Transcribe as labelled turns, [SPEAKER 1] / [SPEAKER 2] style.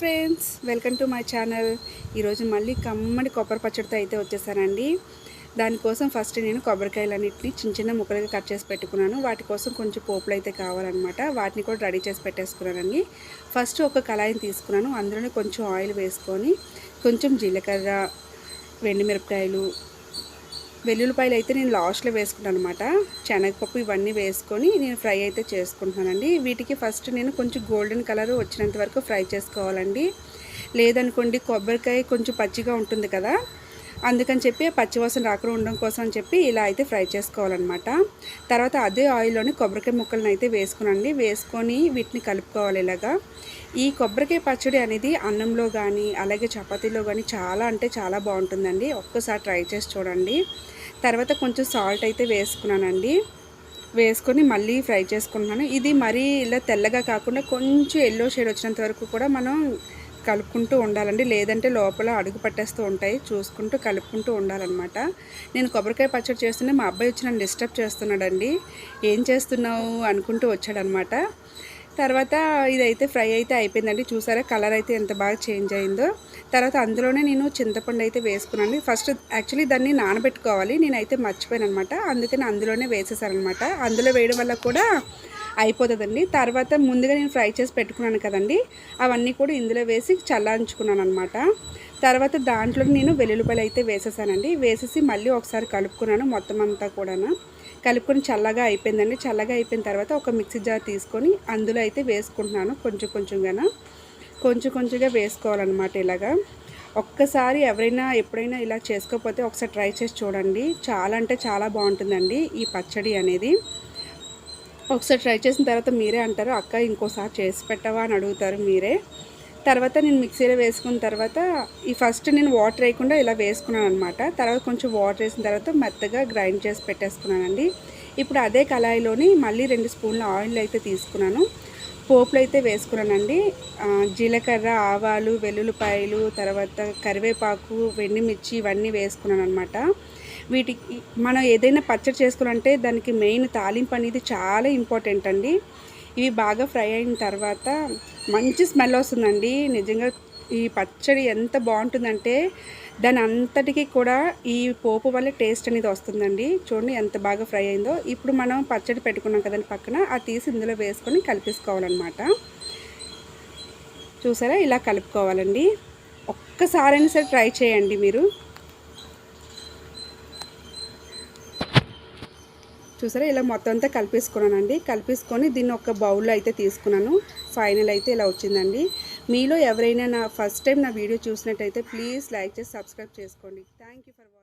[SPEAKER 1] Friends welcome to my channel. ఈరోజు మళ్ళీ కమ్మడి కొబ్బరి పచ్చడితో అయితే వచ్చేసానండి. దానికోసం ఫస్ట్ నేను కొబ్బరికాయలన్నింటినీ చిన్న చిన్న ముక్కలుగా కట్ చేసి పెట్టుకున్నాను. వాటి కోసం కొంచెం పోపులు అయితే కావాలన్నమాట. వాటిని కూడా రెడీ చేసి పెట్టేసుకున్నానండి. ఫస్ట్ ఒక కళాయిని తీసుకున్నాను. అందులోనే కొంచెం ఆయిల్ వేసుకొని కొంచెం జీలకర్ర వెండి మిరపకాయలు వెల్లుల్లిపాయలు అయితే నేను లాస్ట్లో వేసుకున్నాను అనమాట శనగపప్పు ఇవన్నీ వేసుకొని నేను ఫ్రై అయితే చేసుకుంటున్నానండి. వీటికి ఫస్ట్ నేను కొంచెం గోల్డెన్ కలర్ వచ్చినంత వరకు ఫ్రై చేసుకోవాలండి. లేదనుకోండి కొబ్బరికాయ కొంచెం పచ్చిగా ఉంటుంది కదా అందుకని చెప్పి పచ్చివాసన రాకుండా ఉండడం కోసం చెప్పి ఇలా అయితే ఫ్రై చేసుకోవాలన్నమాట. తర్వాత అదే ఆయిల్లోని కొబ్బరికాయ ముక్కలను అయితే వేసుకునండి. వేసుకొని వీటిని కలుపుకోవాలి ఇలాగా. ఈ కొబ్బరికాయ పచ్చడి అనేది అన్నంలో కానీ అలాగే చపాతీలో కానీ చాలా అంటే చాలా బాగుంటుందండి. ఒక్కసారి ట్రై చేసి చూడండి. తర్వాత కొంచెం సాల్ట్ అయితే వేసుకున్నానండి. వేసుకొని మళ్ళీ ఫ్రై చేసుకుంటున్నాను. ఇది మరీ ఇలా తెల్లగా కాకుండా కొంచెం ఎల్లో షేడ్ వచ్చినంత వరకు కూడా మనం కలుపుకుంటూ ఉండాలండి. లేదంటే లోపల అడుగు పట్టేస్తూ ఉంటాయి. చూసుకుంటూ కలుపుకుంటూ ఉండాలన్నమాట. నేను కొబ్బరికాయ పచ్చడి చేస్తుంటే మా అబ్బాయి వచ్చి నన్ను డిస్టర్బ్ చేస్తున్నాడండి. ఏం చేస్తున్నావు? అనుకుంటూ వచ్చాడనమాట తర్వాత ఇదైతే ఫ్రై అయితే అయిపోయిందండి. చూసారా కలర్ అయితే ఎంత బాగా చేంజ్ అయిందో. తర్వాత అందులోనే నేను చింతపండు అయితే వేసుకున్నాను. ఫస్ట్ యాక్చువల్లీ దాన్ని నానబెట్టుకోవాలి. నేనైతే మర్చిపోయాను అనమాట అందుకని అందులోనే వేసేసారనమాట అందులో వేయడం వల్ల కూడా అయిపోతుందండి. తర్వాత ముందుగా నేను ఫ్రై చేసి పెట్టుకున్నాను కదండి. అవన్నీ కూడా ఇందులో వేసి చల్లారించుకున్నాను అనమాట తర్వాత దాంట్లో నేను వెల్లుల్లిపాయలు అయితే వేసేసానండి. వేసేసి మళ్ళీ ఒకసారి కలుపుకున్నాను మొత్తం అంతా కూడా కలుపుకొని చల్లగా అయిపోయిందండి. చల్లగా అయిపోయిన తర్వాత ఒక మిక్సీ జార్ తీసుకొని అందులో అయితే వేసుకుంటున్నాను కొంచెం కొంచెంగా కొంచెం కొంచెంగా వేసుకోవాలన్నమాట ఇలాగా. ఒక్కసారి ఎవరైనా ఎప్పుడైనా ఇలా చేసుకోకపోతే ఒకసారి ట్రై చేసి చూడండి. చాలా అంటే చాలా బాగుంటుందండి ఈ పచ్చడి అనేది. ఒకసారి ట్రై చేసిన తర్వాత మీరే అంటారు అక్క ఇంకోసారి చేసి పెట్టవా? అని అడుగుతారు మీరే. తర్వాత నేను మిక్సీలో వేసుకున్న తర్వాత ఈ ఫస్ట్ నేను వాటర్ వేయకుండా ఇలా వేసుకున్నాను అనమాట తర్వాత కొంచెం వాటర్ వేసిన తర్వాత మెత్తగా గ్రైండ్ చేసి పెట్టేసుకున్నానండి. ఇప్పుడు అదే కళాయిలోని మళ్ళీ రెండు స్పూన్ల ఆయిల్ అయితే తీసుకున్నాను. పోపులు అయితే వేసుకున్నానండి. జీలకర్ర ఆవాలు వెల్లుల్లిపాయలు తర్వాత కరివేపాకు వెండిమిర్చి ఇవన్నీ వేసుకున్నాను అనమాట వీటికి మనం ఏదైనా పచ్చడి చేసుకోవాలంటే దానికి మెయిన్ తాలింపు అనేది చాలా ఇంపార్టెంట్ అండి. ఇవి బాగా ఫ్రై అయిన తర్వాత మంచి స్మెల్ వస్తుందండి. నిజంగా ఈ పచ్చడి ఎంత బాగుంటుందంటే దాని అంతటికి కూడా ఈ పోపు వల్ల టేస్ట్ అనేది వస్తుందండి. చూడండి ఎంత బాగా ఫ్రై అయిందో. ఇప్పుడు మనం పచ్చడి పెట్టుకున్నాం కదండి పక్కన ఆ తీసి ఇందులో వేసుకొని కలిపేసుకోవాలన్నమాట. చూసారా? ఇలా కలుపుకోవాలండి. ఒక్కసారైనా సరే ట్రై చేయండి మీరు. చూసారా ఇలా మొత్తం అంతా కలిపేసుకున్నానండి. కలిపేసుకొని దీన్ని ఒక బౌల్లో అయితే తీసుకున్నాను. ఫైనల్ అయితే ఇలా వచ్చిందండి. మీలో ఎవరైనా నా ఫస్ట్ టైం నా వీడియో చూసినట్టయితే ప్లీజ్ లైక్ చేసి సబ్స్క్రైబ్ చేసుకోండి. Thank for watching